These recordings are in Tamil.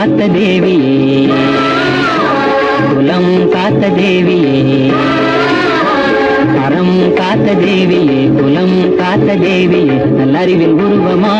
காத்த தேவியே. குலம் காத்த தேவியே. அறம் காத்த தேவியே. குலம் காத்த தேவியே. நல்லறிவில் உருவமா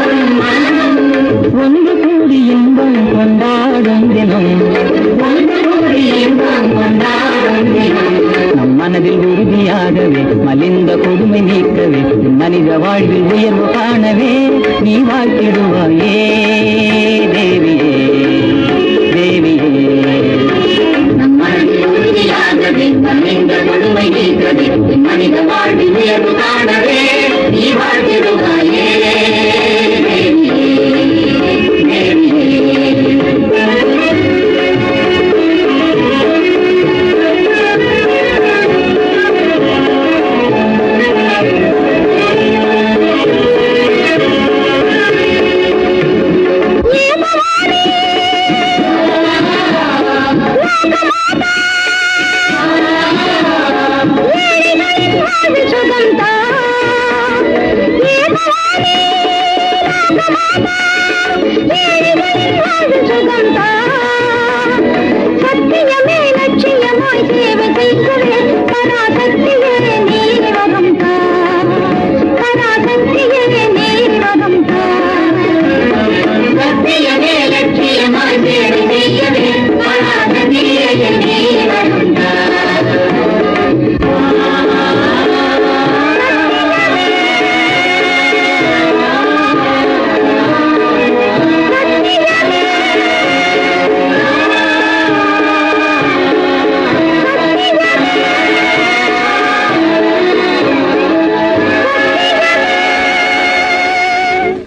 நம் மனதில் உறுதியாகவே மலிந்த கொடுமை நீக்கவே மனித வாழ்வில் உயர்வு காணவே நீ வாழ்த்திடுவாயே தேவியே தேவியே. நம் மனதில் உறுதியாகவே மலிந்த கொடுமை நீக்கவே மனித வாழ்வில் உயர்வு காணவே நீ வாழ்த்திடுவாய்.